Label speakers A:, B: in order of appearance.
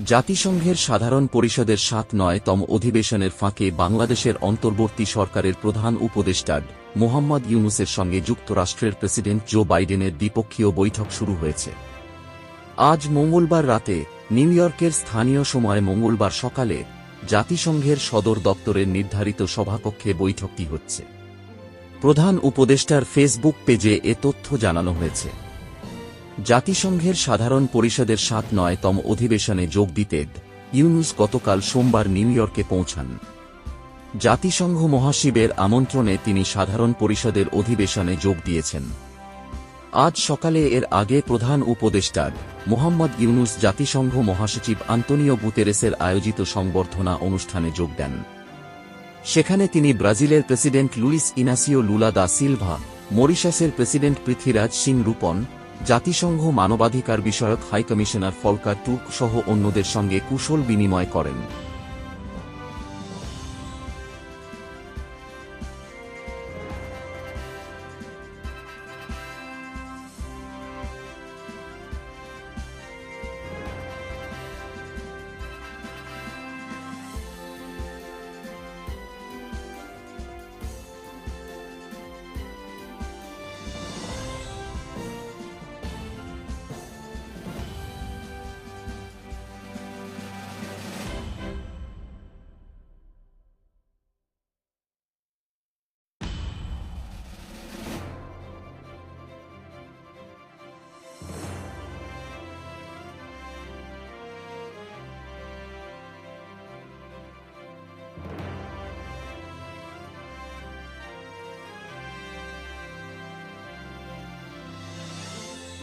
A: জাতিসংঘের সাধারণ পরিষদের সাত নয়তম অধিবেশনের ফাঁকে বাংলাদেশের অন্তর্বর্তী সরকারের প্রধান উপদেষ্টা মোহাম্মদ ইউনুসের সঙ্গে যুক্তরাষ্ট্রের প্রেসিডেন্ট জো বাইডেনের দ্বিপক্ষীয় বৈঠক শুরু হয়েছে। আজ মঙ্গলবার রাতে নিউ ইয়র্কের স্থানীয় সময় মঙ্গলবার সকালে জাতিসংঘের সদর দপ্তরের নির্ধারিত সভাকক্ষে বৈঠকটি হচ্ছে। প্রধান উপদেষ্টার ফেসবুক পেজে এ তথ্য জানানো হয়েছে। জাতিসংঘের সাধারণ পরিষদের সাত নয়তম অধিবেশনে যোগ দিতে ইউনুস গতকাল সোমবার নিউ ইয়র্কে পৌঁছান। জাতিসংঘ মহাসিবের আমন্ত্রণে তিনি সাধারণ পরিষদের অধিবেশনে যোগ দিয়েছেন। আজ সকালে এর আগে প্রধান উপদেষ্টার মোহাম্মদ ইউনুস জাতিসংঘ মহাসচিব আন্তনিও গুতেরেসের আয়োজিত সংবর্ধনা অনুষ্ঠানে যোগ দেন। সেখানে তিনি ব্রাজিলের president Luiz Inacio Lula da Silva, মরিশাসের president Prithviraj Singh Rupon জাতিসংঘ মানবাধিকার বিষয়ক হাইকমিশনার ফলকার টুক সহ অন্যদের সঙ্গে কুশল বিনিময় করেন।